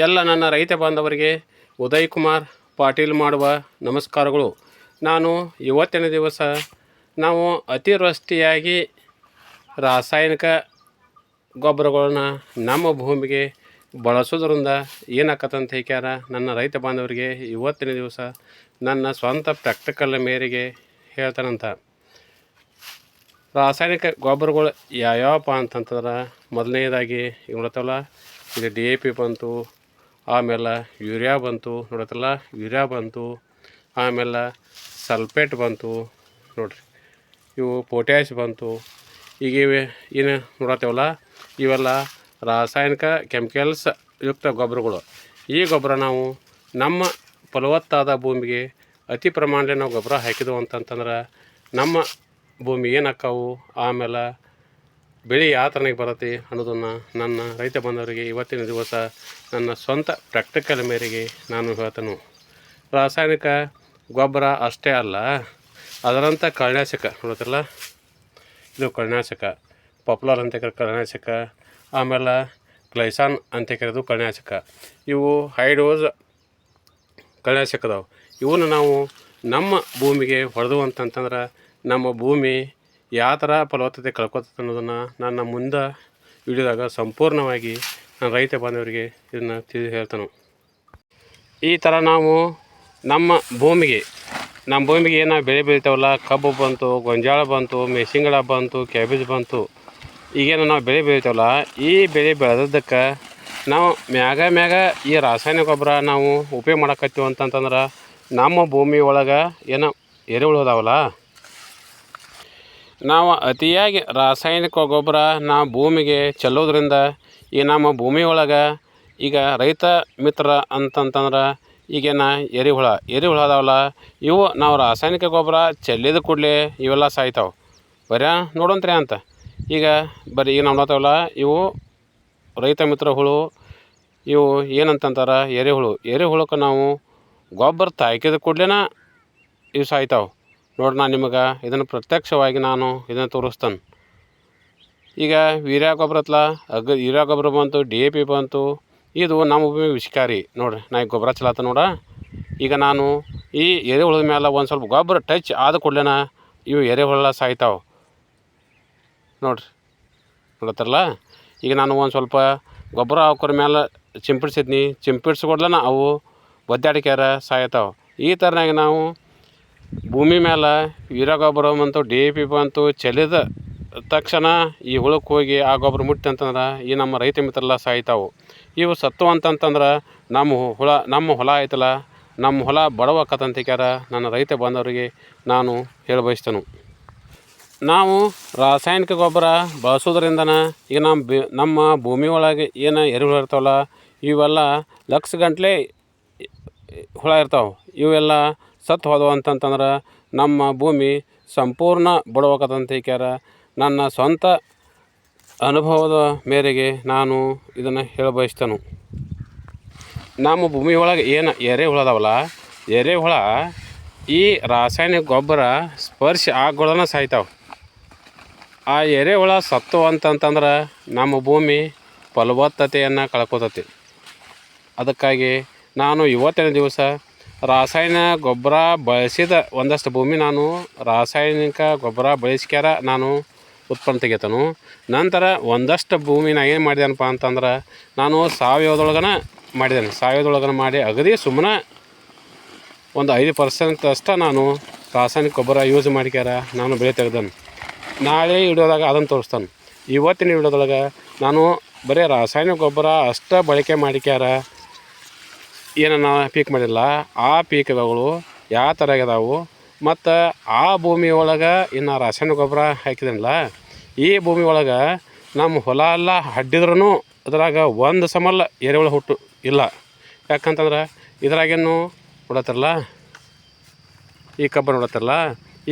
ಎಲ್ಲ ನನ್ನ ರೈತ ಬಾಂಧವರಿಗೆ ಉದಯ್ ಕುಮಾರ್ ಪಾಟೀಲ್ ಮಾಡುವ ನಮಸ್ಕಾರಗಳು. ನಾನು ಇವತ್ತಿನ ದಿವಸ ನಾವು ಅತಿವೃಷ್ಟಿಯಾಗಿ ರಾಸಾಯನಿಕ ಗೊಬ್ಬರಗಳನ್ನು ನಮ್ಮ ಭೂಮಿಗೆ ಬಳಸೋದ್ರಿಂದ ಏನಾಕತ್ತಂತ ಹೇಳ್ಯಾರ ನನ್ನ ರೈತ ಬಾಂಧವರಿಗೆ ಇವತ್ತಿನ ದಿವಸ ನನ್ನ ಸ್ವಂತ ಪ್ರಾಕ್ಟಿಕಲ್ ಮೇರೆಗೆ ಹೇಳ್ತಾನಂತ. ರಾಸಾಯನಿಕ ಗೊಬ್ಬರಗಳು ಯಾವ್ಯಾವಪ್ಪ ಅಂತಂತಂದ್ರೆ ಮೊದಲನೇದಾಗಿ ಇವ್ರತ್ತಲ್ಲ ಇದು ಡಿ ಎ ಪಿ ಬಂತು ಆಮೇಲೆ ಯೂರಿಯಾ ಬಂತು, ನೋಡತ್ತಲ್ಲ? ಯೂರಿಯಾ ಬಂತು, ಆಮೇಲೆ ಸಲ್ಫೇಟ್ ಬಂತು, ನೋಡ್ರಿ. ಇವು ಪೊಟ್ಯಾಶ್ ಬಂತು. ಈಗ ಇವೆ ಏನು ನೋಡತ್ತೇವಲ್ಲ? ಇವೆಲ್ಲ ರಾಸಾಯನಿಕ ಕೆಮಿಕಲ್ಸ್ ಯುಕ್ತ ಗೊಬ್ಬರಗಳು. ಈ ಗೊಬ್ಬರ ನಾವು ನಮ್ಮ ಫಲವತ್ತಾದ ಭೂಮಿಗೆ ಅತಿ ಪ್ರಮಾಣದಲ್ಲಿ ನಾವು ಗೊಬ್ಬರ ಹಾಕಿದೆವು ಅಂತಂತಂದ್ರೆ ನಮ್ಮ ಭೂಮಿ ಏನಾಕ್ಕಾವು ಆಮೇಲೆ ಬೆಳೆ ಯಾವ ಥರನಾಗಿ ಬರುತ್ತೆ ಅನ್ನೋದನ್ನು ನನ್ನ ರೈತ ಬಂಧವರಿಗೆ ಇವತ್ತಿನ ದಿವಸ ನನ್ನ ಸ್ವಂತ ಪ್ರಾಕ್ಟಿಕಲ್ ಮೇರೆಗೆ ನಾನು ಹೇಳ್ತೇನೆ. ರಾಸಾಯನಿಕ ಗೊಬ್ಬರ ಅಷ್ಟೇ ಅಲ್ಲ ಅದರಂಥ ಕಳನಾಶಕ ನೋಡುತ್ತಲ್ಲ ಇದು ಕಳನಾಶಕ ಪಾಪ್ಯುಲರ್ ಅಂತ ಕರೆ ಕಳ್ನಾಶಕ ಆಮೇಲೆ ಗ್ಲೈಸಾನ್ ಅಂತ ಕರೆದು ಕಳನಾಶಕ ಇವು ಹೈಡೋಸ್ ಕಳನಾಶಕದವು ಅದಾವೆ ಇವನ್ನ ನಾವು ನಮ್ಮ ಭೂಮಿಗೆ ಹೊಡೆದು ಅಂತಂತಂದ್ರೆ ನಮ್ಮ ಭೂಮಿ ಯಾವ ಥರ ಫಲವತ್ತತೆ ಕಳ್ಕೊತದೆ ಅನ್ನೋದನ್ನು ನನ್ನ ಮುಂದೆ ವಿಡಿಯೋದಾಗ ಸಂಪೂರ್ಣವಾಗಿ ನಾನು ರೈತ ಬಾಂಧವರಿಗೆ ಇದನ್ನು ತಿಳಿ ಹೇಳ್ತಾನೆ. ಈ ಥರ ನಾವು ನಮ್ಮ ಭೂಮಿಗೆ ನಮ್ಮ ಭೂಮಿಗೆ ಏನು ಬೆಳೆ ಬೆಳಿತಾವಲ್ಲ, ಕಬ್ಬು ಬಂತು, ಗೊಂಜಾಳ ಬಂತು ಮೆಸಿಂಗಳ ಬಂತು, ಕ್ಯಾಬೇಜ್ ಬಂತು, ಈಗೇನು ನಾವು ಬೆಳೆ ಬೆಳಿತಾವಲ್ಲ, ಈ ಬೆಳೆ ಬೆಳೆದದ್ದಕ್ಕೆ ನಾವು ಮ್ಯಾಗ ಮ್ಯಾಗ ಈ ರಾಸಾಯನಿಕ ಗೊಬ್ಬರ ನಾವು ಉಪಯೋಗ ಮಾಡಕತ್ತೀವಿ ಅಂತಂತಂದ್ರೆ ನಮ್ಮ ಭೂಮಿ ಒಳಗೆ ಏನೋ ಎರೆಹುಳು ಅದಾವಲ್ಲ ನಾವು ಅತಿಯಾಗಿ ರಾಸಾಯನಿಕ ಗೊಬ್ಬರ ನಾವು ಭೂಮಿಗೆ ಚೆಲ್ಲೋದ್ರಿಂದ ಈ ನಮ್ಮ ಭೂಮಿ ಒಳಗೆ ಈಗ ರೈತ ಮಿತ್ರ ಅಂತಂತಂದ್ರೆ ಈಗೇನ ಎರೆಹುಳ ಎರೆಹುಳ ಅದಾವಲ್ಲ, ಇವು ನಾವು ರಾಸಾಯನಿಕ ಗೊಬ್ಬರ ಚೆಲ್ಲಿದ ಕೂಡಲೇ ಇವೆಲ್ಲ ಸಾಯ್ತಾವೆ. ಬರೀ ನೋಡಂತ್ರಿ ಅಂತ. ಈಗ ಬರೀ ಈಗ ನಾವು ನೋಡ್ತಾವಲ್ಲ, ಇವು ರೈತ ಮಿತ್ರ ಹುಳು, ಇವು ಏನಂತಂತಾರೆ, ಎರೆಹುಳು. ಎರೆಹುಳಕ್ಕೆ ನಾವು ಗೊಬ್ಬರ ತಾಯ್ಕಿದ ಕೂಡಲೇ ಇವು ಸಾಯ್ತಾವೆ. ನೋಡಿ ನಾನು ನಿಮಗೆ, ಇದನ್ನು ಪ್ರತ್ಯಕ್ಷವಾಗಿ ನಾನು ಇದನ್ನು ತೋರಿಸ್ತೇನೆ. ಈಗ ವೀರ್ಯ ಗೊಬ್ಬರ ಹತ್ಲ ಅಗ ಯೂರಿಯಾ ಗೊಬ್ಬರ ಬಂತು, ಡಿ ಎ ಪಿ ಬಂತು, ಇದು ನಮ್ಮ ಭೂಮಿ ವಿಷಕಾರಿ. ನೋಡ್ರಿ, ನಾ ಈಗ ಗೊಬ್ಬರ ಚಲಾತ ನೋಡ. ಈಗ ನಾನು ಈ ಎರೆಹುಳದ ಮೇಲೆ ಒಂದು ಸ್ವಲ್ಪ ಗೊಬ್ಬರ ಟಚ್ ಆದ ಕೂಡಲೇ ಇವು ಎರೆಹುಳ ಸಾಯ್ತಾವೆ. ನೋಡ್ರಿ, ನೋಡತ್ತಾರಲ್ಲ? ಈಗ ನಾನು ಒಂದು ಸ್ವಲ್ಪ ಗೊಬ್ಬರ ಹಾಕೋರ ಮೇಲೆ ಚಿಂಪಡಿಸಿದ್ನಿ. ಚಿಂಪಡಿಸ್ಕೊಡ್ಲನ ಅವು ಒದ್ದಾಡಿಕ್ಯಾರ ಸಾಯ್ತಾವೆ. ಈ ಥರನಾಗಿ ನಾವು ಭೂಮಿ ಮೇಲೆ ವೀರ ಗೊಬ್ಬರ ಬಂತು, ಡಿ ಎ ಪಿ ಬಂತು, ಚೆಲ್ಲಿದ ತಕ್ಷಣ ಈ ಹುಳಕ್ಕೆ ಹೋಗಿ ಆ ಗೊಬ್ಬರ ಮುಟ್ಟಿ ಅಂತಂದ್ರೆ ಈ ನಮ್ಮ ರೈತ ಮಿತ್ರಲ್ಲ ಸಾಯ್ತಾವು. ಇವು ಸತ್ತು ಅಂತಂತಂದ್ರೆ ನಮ್ಮ ಹುಳ, ನಮ್ಮ ಹೊಲ ಐತಲ್ಲ, ನಮ್ಮ ಹೊಲ ಬಡವಾಕತ್ತಂತಿಕ್ಯಾರ ನನ್ನ ರೈತ ಬಂದವರಿಗೆ ನಾನು ಹೇಳಬಯಸ್ತೇನೆ. ನಾವು ರಾಸಾಯನಿಕ ಗೊಬ್ಬರ ಬಳಸೋದ್ರಿಂದ ಈಗ ನಮ್ಮ ಬಿ, ನಮ್ಮ ಭೂಮಿ ಒಳಗೆ ಏನು ಎರೆಹುಳು ಇರ್ತಾವಲ್ಲ, ಇವೆಲ್ಲ ಲಕ್ಷ ಗಂಟ್ಲೆ ಹುಳ ಇರ್ತಾವೆ. ಇವೆಲ್ಲ ಸತ್ತು ಹೋದವು ಅಂತಂತಂದ್ರೆ ನಮ್ಮ ಭೂಮಿ ಸಂಪೂರ್ಣ ಬಡವಾಕತ್ತಂತ ಹೇಳ್ಯಾರ ನನ್ನ ಸ್ವಂತ ಅನುಭವದ ಮೇರೆಗೆ ನಾನು ಇದನ್ನು ಹೇಳ ಬಯಸ್ತೇನೆ ನಮ್ಮ ಭೂಮಿ ಒಳಗೆ ಏನು ಎರೆಹುಳ ಅದಾವಲ್ಲ ಎರೆಹುಳ ಈ ರಾಸಾಯನಿಕ ಗೊಬ್ಬರ ಸ್ಪರ್ಶ ಆಗೋಳನ ಸಾಯ್ತಾವೆ. ಆ ಎರೆಹುಳ ಸತ್ತು ಅಂತಂತಂದ್ರೆ ನಮ್ಮ ಭೂಮಿ ಫಲವತ್ತತೆಯನ್ನು ಕಳ್ಕೊತತಿ. ಅದಕ್ಕಾಗಿ ನಾನು ಇವತ್ತಿನ ದಿವಸ ರಾಸಾಯನ ಗೊಬ್ಬರ ಬಳಸಿದ ಒಂದಷ್ಟು ಭೂಮಿ ನಾನು ರಾಸಾಯನಿಕ ಗೊಬ್ಬರ ಬಳಸ್ಕ್ಯಾರ ನಾನು ಉತ್ಪನ್ನ ತೆಗಿತಾನು. ನಂತರ ಒಂದಷ್ಟು ಭೂಮಿ ನಾ ಏನು ಮಾಡಿದೆನಪ್ಪ ಅಂತಂದ್ರೆ ನಾನು ಸಾವಯವದೊಳಗನ ಮಾಡಿದ್ದೇನೆ ಸಾವಯವದೊಳಗನ ಮಾಡಿ ಅಗದಿ ಸುಮ್ಮನೆ ಒಂದು ಐದು ಪರ್ಸೆಂಟ್ ಅಷ್ಟ ನಾನು ರಾಸಾಯನಿಕ ಗೊಬ್ಬರ ಯೂಸ್ ಮಾಡ್ಕ್ಯಾರ ನಾನು ಬೆಳೆ ತೆಗ್ದನು. ನಾಳೆ ವಿಡಿಯೋದಾಗ ಅದನ್ನು ತೋರಿಸ್ತಾನೆ. ಇವತ್ತಿನ ಹಿಡಿಯೋದೊಳಗೆ ನಾನು ಬರೀ ರಾಸಾಯನಿಕ ಗೊಬ್ಬರ ಅಷ್ಟ ಬಳಕೆ ಮಾಡಿಕ್ಯಾರ ಏನನ್ನ ಪೀಕ್ ಮಾಡಿಲ್ಲ, ಆ ಪೀಕ್ಗಳು ಯಾವ ಥರ ಆಗ್ಯದಾವು, ಮತ್ತು ಆ ಭೂಮಿ ಒಳಗೆ ಇನ್ನು ರಾಸಾಯನಿಕ ಗೊಬ್ಬರ ಹಾಕಿದನಲ್ಲ, ಈ ಭೂಮಿ ಒಳಗೆ ನಮ್ಮ ಹೊಲ ಎಲ್ಲ ಅಡ್ಡಿದ್ರೂ ಅದ್ರಾಗ ಒಂದು ಸಮಲ್ಲ ಎರೆಹುಳ ಹುಟ್ಟು ಇಲ್ಲ. ಯಾಕಂತಂದ್ರೆ ಇದ್ರಾಗೇನು ನೋಡತ್ತಿರಲ್ಲ? ಈ ಕಬ್ಬು ನೋಡತ್ತಾರಲ್ಲ?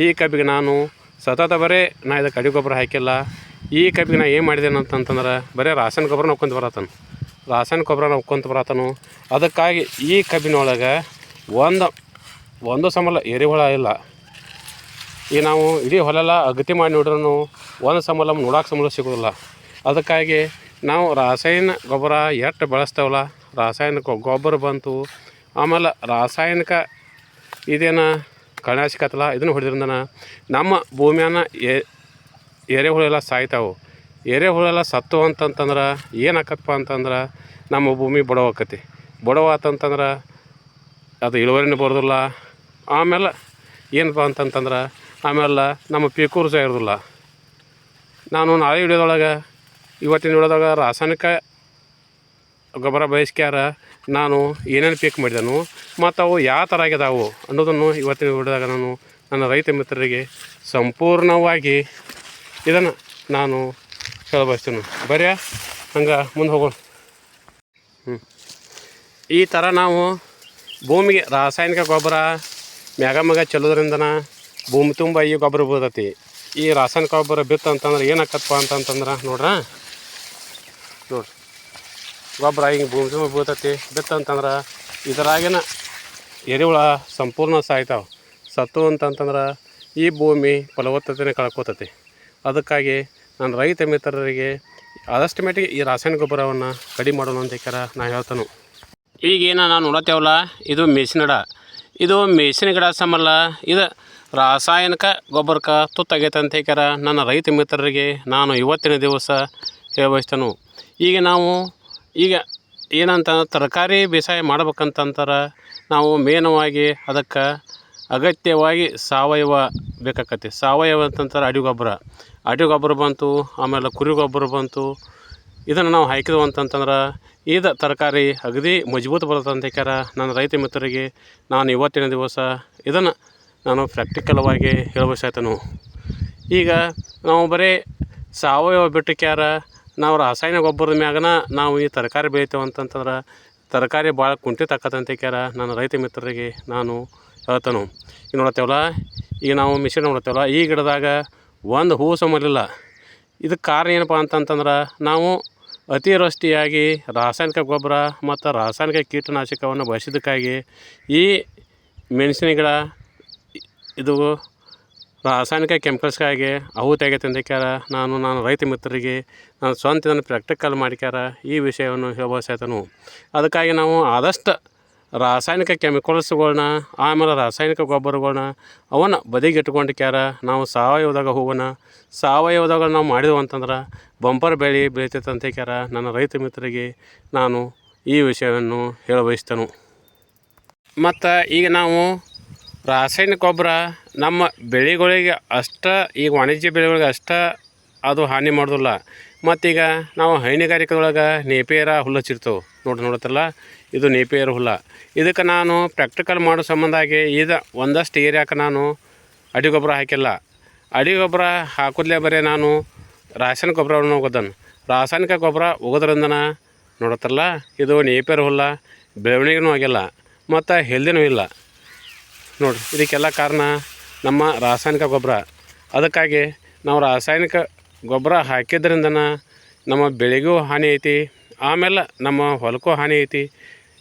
ಈ ಕಬ್ಬಿಗೆ ನಾನು ಸತತ ಬರೀ ನಾ ಇದಕ್ಕೆ ಅಡಿ ಗೊಬ್ಬರ ಹಾಕಿಲ್ಲ, ಈ ಕಬ್ಬಿಗೆ ನಾ ಏನು ಮಾಡಿದ್ದೇನೆ ಅಂತಂತಂದ್ರೆ ಬರೀ ರಾಸಾಯನಿಕ ಗೊಬ್ಬರ ನೋಡ್ಕೊಂತ ಬರತ್ತಾನ. ರಾಸಾಯನಿಕ ಗೊಬ್ಬರ ನಮ್ಕೊಂತ ಬರತ್ತನು ಅದಕ್ಕಾಗಿ ಈ ಕಬ್ಬಿನೊಳಗೆ ಒಂದು ಒಂದು ಸಮಲ ಎರೆಹುಳ ಇಲ್ಲ. ಈ ನಾವು ಇಡೀ ಹೊಲೆಲ್ಲ ಅಗತಿ ಮಾಡಿ ನೋಡ್ರೂ ಒಂದು ಸಮಲ್ಲ ನೋಡೋಕೆ ಸಂಬಳ ಸಿಗೋದಿಲ್ಲ. ಅದಕ್ಕಾಗಿ ನಾವು ರಾಸಾಯನ ಗೊಬ್ಬರ ಎಷ್ಟು ಬಳಸ್ತೇವಲ್ಲ, ರಾಸಾಯನಿಕ ಗೊಬ್ಬರ ಬಂತು, ಆಮೇಲೆ ರಾಸಾಯನಿಕ ಇದೇನು ಸಿಕ್ಕತ್ತಲ್ಲ ಇದನ್ನು ಹೊಡೆದ್ರಿಂದ ನಮ್ಮ ಭೂಮಿಯನ್ನು ಎ ಎರೆಹುಳು ಎಲ್ಲ ಸಾಯ್ತಾವೆ. ಎರೆಹುಳು ಎಲ್ಲ ಸತ್ತು ಅಂತಂತಂದ್ರೆ ಏನಾಕತ್ತಪ್ಪ ಅಂತಂದ್ರೆ ನಮ್ಮ ಭೂಮಿ ಬಡವ ಆಕತಿ ಬಡವ ಆತಂತಂದ್ರೆ ಅದು ಇಳುವರಿನೂ ಬರೋದಿಲ್ಲ. ಆಮೇಲೆ ಏನಪ್ಪ ಅಂತಂತಂದ್ರೆ ಆಮೇಲೆ ನಮ್ಮ ಪೀಕೂರು ಸಹ ಇರೋದಿಲ್ಲ. ನಾನು ನಾಳೆ ಹಿಡಿಯೋದೊಳಗೆ ಇವತ್ತಿನ ವಿಡಿಯೋದಾಗ ರಾಸಾಯನಿಕ ಗೊಬ್ಬರ ಬಯಸ್ಕ್ಯಾರ ನಾನು ಏನೇನು ಪೀಕ್ ಮಾಡಿದನು ಮತ್ತು ಅವು ಯಾವ ಥರ ಆಗಿದಾವು ಅನ್ನೋದನ್ನು ಇವತ್ತಿನ ಹಿಡಿದಾಗ ನಾನು ನನ್ನ ರೈತ ಮಿತ್ರರಿಗೆ ಸಂಪೂರ್ಣವಾಗಿ ಇದನ್ನು ನಾನು ಹೇಳಬಯಸ್ತೀನಿ ಬರ್ಯಾ? ಹಂಗೆ ಮುಂದೆ ಹ್ಞೂ ಈ ಥರ ನಾವು ಭೂಮಿಗೆ ರಾಸಾಯನಿಕ ಗೊಬ್ಬರ, ಮ್ಯಾಗ ಮ್ಯಾಗ ಚೆಲ್ಲೋದ್ರಿಂದನ ಭೂಮಿ ತುಂಬ ಈ ಗೊಬ್ಬರ ಬೀಳ್ತೈತಿ. ಈ ರಾಸಾಯನಿಕ ಗೊಬ್ಬರ ಬಿತ್ತು ಅಂತಂದ್ರೆ ಏನಾಕತ್ತಪ್ಪ ಅಂತಂತಂದ್ರೆ ನೋಡ್ರ? ನೋಡ್ರಿ ಗೊಬ್ಬರ ಹಿಂಗೆ ಭೂಮಿ ತುಂಬ ಬೀಳ್ತೈತಿ ಬಿತ್ತು ಅಂತಂದ್ರೆ ಇದರಾಗಿನ ಎರೆಹುಳ ಸಂಪೂರ್ಣ ಸಾಯ್ತಾವೆ. ಸತ್ತು ಅಂತಂತಂದ್ರೆ ಈ ಭೂಮಿ ಫಲವತ್ತತೆನೇ ಕಳ್ಕೊತೈತಿ. ಅದಕ್ಕಾಗಿ ನಾನು ರೈತ ಮಿತ್ರರಿಗೆ ಆದಷ್ಟು ಮಟ್ಟಿಗೆ ಈ ರಾಸಾಯನಿಕ ಗೊಬ್ಬರವನ್ನು ಕಡಿಮೆ ಮಾಡೋಣ ಅಂತ ಕೇರ ನಾ ಹೇಳ್ತಾನು. ಈಗೇನು ನಾನು ನೋಡತ್ತೇವಲ್ಲ, ಇದು ಮೇಸಿನ ಗಿಡ. ಇದು ಮೇಸಿನ ಗಿಡ ಸಮಲ್ಲ ಇದು ರಾಸಾಯನಿಕ ಗೊಬ್ಬರಕ್ಕೆ ತುತ್ತಾಗೈತೆ ಅಂತ ಹೇಳ್ಯಾರ ನನ್ನ ರೈತ ಮಿತ್ರರಿಗೆ ನಾನು ಇವತ್ತಿನ ದಿವಸ ಹೇಳ್ಬಯಸ್ತಾನು. ಈಗ ನಾವು ಈಗ ಏನಂತ ತರಕಾರಿ ಬೇಸಾಯ ಮಾಡ್ಬೇಕಂತಂತಾರೆ ನಾವು ಮೇನವಾಗಿ ಅದಕ್ಕೆ ಅಗತ್ಯವಾಗಿ ಸಾವಯವ ಬೇಕಾಕತಿ ಸಾವಯವ ಅಂತಂತಾರೆ ಅಡಿ ಗೊಬ್ಬರ. ಅಡಿ ಗೊಬ್ಬರ ಬಂತು, ಆಮೇಲೆ ಕುರಿ ಗೊಬ್ಬರ ಬಂತು. ಇದನ್ನು ನಾವು ಹಾಕಿದ್ವು ಅಂತಂತಂದ್ರೆ ಇದು ತರಕಾರಿ ಅಗದಿ ಮಜಬೂತ್ ಬರುತ್ತೆ ಅಂತ ಹೇಳ್ಯಾರ ನನ್ನ ರೈತ ಮಿತ್ರರಿಗೆ. ನಾನು ಇವತ್ತಿನ ದಿವಸ ಇದನ್ನು ನಾನು ಪ್ರಾಕ್ಟಿಕಲವಾಗಿ ಹೇಳಬೇಕಾಯ್ತನು. ಈಗ ನಾವು ಬರೀ ಸಾವಯವ ಬಿಟ್ಟಕ್ಯಾರ ನಾವು ರಾಸಾಯನಿಕ ಗೊಬ್ಬರದ ಮ್ಯಾಗನ ನಾವು ಈ ತರಕಾರಿ ಬೆಳಿತೇವೆ ಅಂತಂತಂದ್ರೆ ತರಕಾರಿ ಭಾಳ ಕುಂಠಿತ ಆಕತ್ತಂತ ಕ್ಯಾರ ನನ್ನ ರೈತ ಮಿತ್ರರಿಗೆ ನಾನು. ಹೇಳ್ತಾನು. ಈಗ ನೋಡತ್ತೇವಲ್ಲ, ಈಗ ನಾವು ಮಿಷನ್ ನೋಡತ್ತೇವಲ್ಲ, ಈ ಗಿಡದಾಗ ಒಂದು ಹೂ ಸಮಲಿಲ್ಲ ಇದಕ್ಕೆ ಕಾರಣ ಏನಪ್ಪ ಅಂತಂತಂದ್ರೆ, ನಾವು ಅತಿವೃಷ್ಟಿಯಾಗಿ ರಾಸಾಯನಿಕ ಗೊಬ್ಬರ ಮತ್ತು ರಾಸಾಯನಿಕ ಕೀಟನಾಶಕವನ್ನು ಬಳಸಿದ್ದಕ್ಕಾಗಿ ಈ ಮೆಣಸಿನ ಗಿಡ, ಇದು ರಾಸಾಯನಿಕ ಕೆಮಿಕಲ್ಸ್ಗಾಗಿ ಅವು ತೆಗೆತೆ ಅಂದಕ್ಯಾರ ನಾನು ನಾನು ರೈತ ಮಿತ್ರರಿಗೆ, ನಾನು ಸ್ವಂತ ಇದನ್ನು ಪ್ರಾಕ್ಟಿಕಲ್ ಮಾಡಿಕ್ಯಾರ ಈ ವಿಷಯವನ್ನು ಹೇಳಬಯಸಾಯ್ತನು ಅದಕ್ಕಾಗಿ ನಾವು ಆದಷ್ಟು ರಾಸಾಯನಿಕ ಕೆಮಿಕಲ್ಸ್ಗಳನ್ನ ಆಮೇಲೆ ರಾಸಾಯನಿಕ ಗೊಬ್ಬರಗಳ್ನ, ಅವನ್ನ ಬದಿಗೆ ಇಟ್ಕೊಂಡಿಕ್ಯಾರ ನಾವು ಸಾವಯವದಾಗ ಹೋಗೋಣ ಸಾವಯವದಾಗ ನಾವು ಮಾಡಿದೆವು ಅಂತಂದ್ರೆ ಬಂಪರ್ ಬೆಳೆ ಬೆಳೀತೈತೆ ಅಂತ ಹೇಳ್ಯಾರ ನನ್ನ ರೈತ ಮಿತ್ರರಿಗೆ ನಾನು ಈ ವಿಷಯವನ್ನು ಹೇಳಬಯಸ್ತೇನೆ ಮತ್ತು ಈಗ ನಾವು ರಾಸಾಯನಿಕ ಗೊಬ್ಬರ ನಮ್ಮ ಬೆಳೆಗಳಿಗೆ ಅಷ್ಟ, ಈಗ ವಾಣಿಜ್ಯ ಬೆಳೆಗಳಿಗೆ ಅಷ್ಟ ಅದು ಹಾನಿ ಮಾಡೋದಿಲ್ಲ. ಮತ್ತೀಗ ನಾವು ಹೈನುಗಾರಿಕೆದೊಳಗೆ ನೇಪೇರ ಹುಲ್ಲು ಹಚ್ಚಿರ್ತೇವೆ. ನೋಡಿ ನೋಡುತ್ತಲ್ಲ ಇದು ನೇಪಿಯರ್ ಹುಲ್ಲ. ಇದಕ್ಕೆ ನಾನು ಪ್ರಾಕ್ಟಿಕಲ್ ಮಾಡೋ ಸಂಬಂಧಾಗಿ ಇದು ಒಂದಷ್ಟು ಏರಿಯಾಕ್ಕೆ ನಾನು ಅಡಿ ಗೊಬ್ಬರ ಹಾಕಿಲ್ಲ. ಅಡಿ ಗೊಬ್ಬರ ಹಾಕೋದ್ಲೇ ಬರೀ ನಾನು ರಾಸಾಯನಿಕ ಗೊಬ್ಬರವನ್ನು ಹೋಗೋದನ್ನು. ರಾಸಾಯನಿಕ ಗೊಬ್ಬರ ಹೋಗೋದ್ರಿಂದನ ನೋಡತ್ತಲ್ಲ? ಇದು ನೇಪಿಯರ್ ಹುಲ್ಲ, ಬೆಳವಣಿಗೆನೂ ಆಗಿಲ್ಲ, ಮತ್ತು ಹೆಲ್ದಿನೂ ಇಲ್ಲ. ನೋಡಿರಿ ಇದಕ್ಕೆಲ್ಲ ಕಾರಣ ನಮ್ಮ ರಾಸಾಯನಿಕ ಗೊಬ್ಬರ. ಅದಕ್ಕಾಗಿ ನಾವು ರಾಸಾಯನಿಕ ಗೊಬ್ಬರ ಹಾಕಿದ್ರಿಂದನ ನಮ್ಮ ಬೆಳೆಗೂ ಹಾನಿ ಐತಿ, ಆಮೇಲೆ ನಮ್ಮ ಹೊಲಕ್ಕೂ ಹಾನಿ ಐತಿ.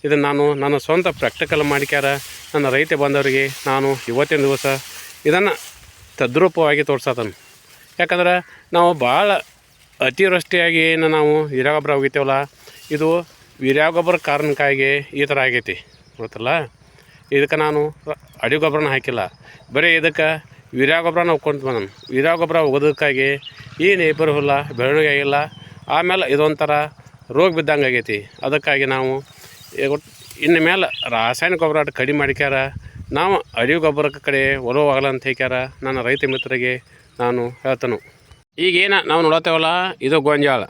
ಇದನ್ನು ನಾನು ನನ್ನ ಸ್ವಂತ ಪ್ರಾಕ್ಟಿಕಲ್ ಮಾಡಿಕ್ಯಾರ, ನನ್ನ ರೈತ ಬಂದವರಿಗೆ ನಾನು ಇವತ್ತಿನ ದಿವಸ ಇದನ್ನು ತದ್ರೂಪವಾಗಿ ತೋರ್ಸತನು. ಯಾಕಂದ್ರೆ ನಾವು ಭಾಳ ಅತಿವೃಷ್ಟಿಯಾಗಿ ಏನು ನಾವು ವೀರ್ಯ ಗೊಬ್ಬರ ಒಗಿತೇವಲ್ಲ ಇದು ವೀರ್ಯ ಗೊಬ್ಬರ ಕಾರಣಕ್ಕಾಗಿ ಈ ಥರ ಆಗೈತಿ, ಗೊತ್ತಲ್ಲ? ಇದಕ್ಕೆ ನಾನು ಅಡಿ ಗೊಬ್ಬರನ ಹಾಕಿಲ್ಲ. ಬರೀ ಇದಕ್ಕೆ ವೀರ್ಯ ಗೊಬ್ಬರನ ಹೋಗ್ಕೊಂತ ಬಂದನು. ವೀರ್ಯ ಗೊಬ್ಬರ ಒಗೋದಕ್ಕಾಗಿ ಈ ನೇಪರ್ ಹುಲ್ಲ ಬೆಳವಣಿಗೆ ಆಗಿಲ್ಲ, ಆಮೇಲೆ ಇದೊಂಥರ ರೋಗ ಬಿದ್ದಂಗೆ ಆಗೈತಿ. ಅದಕ್ಕಾಗಿ ನಾವು ಒಟ್ಟು ಇನ್ನು ಮೇಲೆ ರಾಸಾಯನಿಕ ಗೊಬ್ಬರ ಅಟ್ ಕಡಿಮೆ ಮಾಡಿಕ್ಯಾರ. ನಾವು ಅಡಿವು ಗೊಬ್ಬರಕ್ಕೆ ಕಡೆ ಒಲವಾಗಲ್ಲ ಅಂತ ಹೇಳ್ಯಾರ ನನ್ನ ರೈತ ಮಿತ್ರರಿಗೆ ನಾನು ಹೇಳ್ತನು. ಈಗೇನು ನಾವು ನೋಡತ್ತೇವಲ್ಲ, ಇದು ಗೊಂಜಾಳ.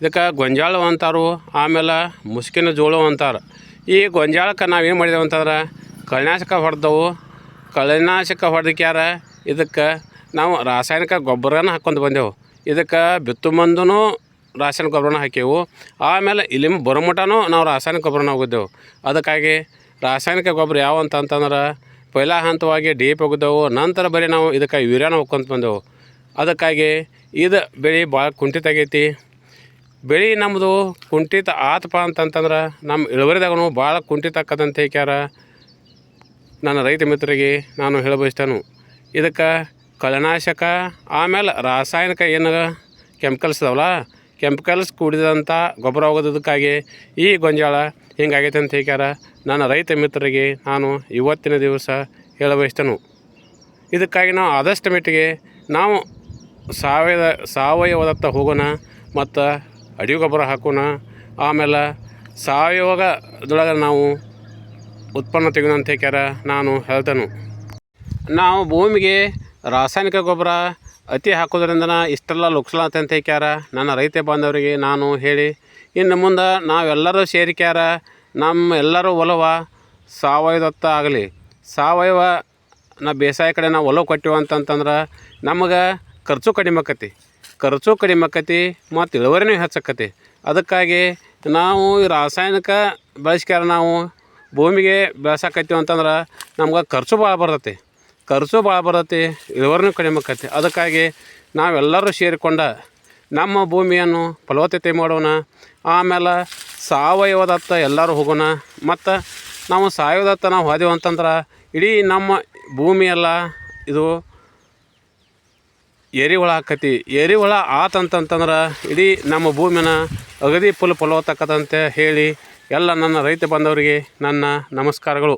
ಇದಕ್ಕೆ ಗೊಂಜಾಳ ಅಂತಾರು, ಆಮೇಲೆ ಮುಸ್ಕಿನ ಜೋಳ ಅಂತಾರೆ. ಈ ಗೊಂಜಾಳಕ್ಕೆ ನಾವು ಏನು ಮಾಡಿದೆವು ಅಂತಂದ್ರೆ ಕಳೆನಾಶಕ ಹೊಡೆದವು. ಕಳೆನಾಶಕ ಹೊಡೆದಕ್ಯಾರ, ಇದಕ್ಕೆ ನಾವು ರಾಸಾಯನಿಕ ಗೊಬ್ಬರನ ಹಾಕ್ಕೊಂಡು ಬಂದೆವು. ಇದಕ್ಕೆ ಬಿತ್ತು ಮಂದೂ ರಾಸಾಯನಿಕ ಗೊಬ್ಬರನ ಹಾಕೇವು ಆಮೇಲೆ ಇಲ್ಲಿಂದ ಬರೋಮಟನೂ ನಾವು ರಾಸಾಯನಿಕ ಗೊಬ್ಬರನ ಹೋಗಿದ್ದೆವು. ಅದಕ್ಕಾಗಿ ರಾಸಾಯನಿಕ ಗೊಬ್ಬರ ಯಾವ ಅಂತ ಅಂತಂದ್ರೆ ಪೈಲ ಹಂತವಾಗಿ ಡಿ ಎ ಪಿ ನಂತರ ಬರೀ ನಾವು ಇದಕ್ಕೆ ಯೂರಿಯಾನ ಹೋಗ್ಕೊಂತ ಬಂದೆವು. ಅದಕ್ಕಾಗಿ ಇದು ಬೆಳೆ ಭಾಳ ಕುಂಠಿತ ಆಗೈತಿ. ಬೆಳೆ ನಮ್ಮದು ಕುಂಠಿತ ಆತಪ್ಪ ಅಂತಂತಂದ್ರೆ ನಮ್ಮ ಇಳುವರಿದಾಗೂ ಭಾಳ ಕುಂಠಿತ ಆಕ್ಕದಂತ ಹೇಳ್ಯಾರ ನನ್ನ ರೈತ ಮಿತ್ರರಿಗೆ ನಾನು ಹೇಳಬಯಸ್ತಾನು. ಇದಕ್ಕೆ ಕಳೆನಾಶಕ ಆಮೇಲೆ ರಾಸಾಯನಿಕ ಏನು ಕೆಮಿಕಲ್ಸ್ ಇದಾವಲ್ಲ ಕೆಮಿಕಲ್ಸ್ ಕೂಡಿದಂಥ ಗೊಬ್ಬರ ಹೋಗೋದಕ್ಕಾಗಿ ಈ ಗೊಂಜಾಳ ಹಿಂಗಾಗೈತೆ ಅಂತ ಹೇಳ್ಯಾರ ನನ್ನ ರೈತ ಮಿತ್ರರಿಗೆ ನಾನು ಇವತ್ತಿನ ದಿವಸ ಹೇಳ ಬಯಸ್ತೇನೆ ಇದಕ್ಕಾಗಿ ನಾವು ಆದಷ್ಟು ಮಟ್ಟಿಗೆ ನಾವು ಸಾವಯವ ಸಾವಯವದತ್ತ ಹೋಗೋಣ ಮತ್ತು ಅಡಿ ಗೊಬ್ಬರ ಹಾಕೋಣ. ಆಮೇಲೆ ಸಾವಯವದೊಳಗೆ ನಾವು ಉತ್ಪನ್ನ ತೆಗೆದಂತ ಅಂತ ಹೇಳ್ಯಾರ ನಾನು ಹೇಳ್ತೇನೆ. ನಾವು ಭೂಮಿಗೆ ರಾಸಾಯನಿಕ ಗೊಬ್ಬರ ಅತಿ ಹಾಕೋದ್ರಿಂದ ಇಷ್ಟೆಲ್ಲ ಲುಕ್ಸಲಾತ ಅಂತ ಹೇಳ್ಯಾರ ನನ್ನ ರೈತ ಬಾಂಧವರಿಗೆ ನಾನು ಹೇಳಿ, ಇನ್ನು ಮುಂದೆ ನಾವೆಲ್ಲರೂ ಸೇರಿಕ್ಯಾರ ನಮ್ಮ ಎಲ್ಲರೂ ಒಲವ ಸಾವಯವತ್ತ ಆಗಲಿ. ಸಾವಯವ ನಾ ಬೇಸಾಯ ಕಡೆ ನಾವು ಒಲವು ಕೊಟ್ಟಿವಿ ಅಂತಂತಂದ್ರೆ ನಮಗೆ ಖರ್ಚು ಕಡಿಮೆ ಆಕತಿ. ಖರ್ಚು ಕಡಿಮೆ ಆಕತಿ, ಮತ್ತು ಇಳುವರಿನೂ ಹೆಚ್ಚಾಕತಿ. ಅದಕ್ಕಾಗಿ ನಾವು ರಾಸಾಯನಿಕ ಬಳಸ್ಕ್ಯಾರ ನಾವು, ಭೂಮಿಗೆ ಬೆಳ್ಸಾಕತ್ತೀವಿ ಅಂತಂದ್ರೆ ನಮ್ಗೆ ಖರ್ಚು ಭಾಳ ಬರ್ತೈತಿ. ಖರ್ಚು ಭಾಳ ಬರತ್ತೆ ಇಳುವರಿನೂ ಕಡಿಮೆ ಆಕತಿ ಅದಕ್ಕಾಗಿ ನಾವೆಲ್ಲರೂ ಸೇರಿಕೊಂಡ ನಮ್ಮ ಭೂಮಿಯನ್ನು ಫಲವತ್ತತೆ ಮಾಡೋಣ, ಆಮೇಲೆ ಸಾವಯವದತ್ತ ಎಲ್ಲರೂ ಹೋಗೋಣ. ಮತ್ತು ನಾವು ಸಾವಯವದತ್ತ ನಾವು ಹೋದೆವು ಅಂತಂದ್ರೆ ಇಡೀ ನಮ್ಮ ಭೂಮಿಯೆಲ್ಲ ಇದು ಎರಿಹುಳ ಆಕತಿ. ಎರಿಹುಳ ಆತಂತಂತಂದ್ರೆ ಇಡೀ ನಮ್ಮ ಭೂಮಿನ ಅಗದಿ ಫುಲ್ ಫಲವತ್ತಾಕತ್ತಂತೆ ಹೇಳಿ ಎಲ್ಲ ನನ್ನ ರೈತ ಬಾಂಧವರಿಗೆ ನನ್ನ ನಮಸ್ಕಾರಗಳು.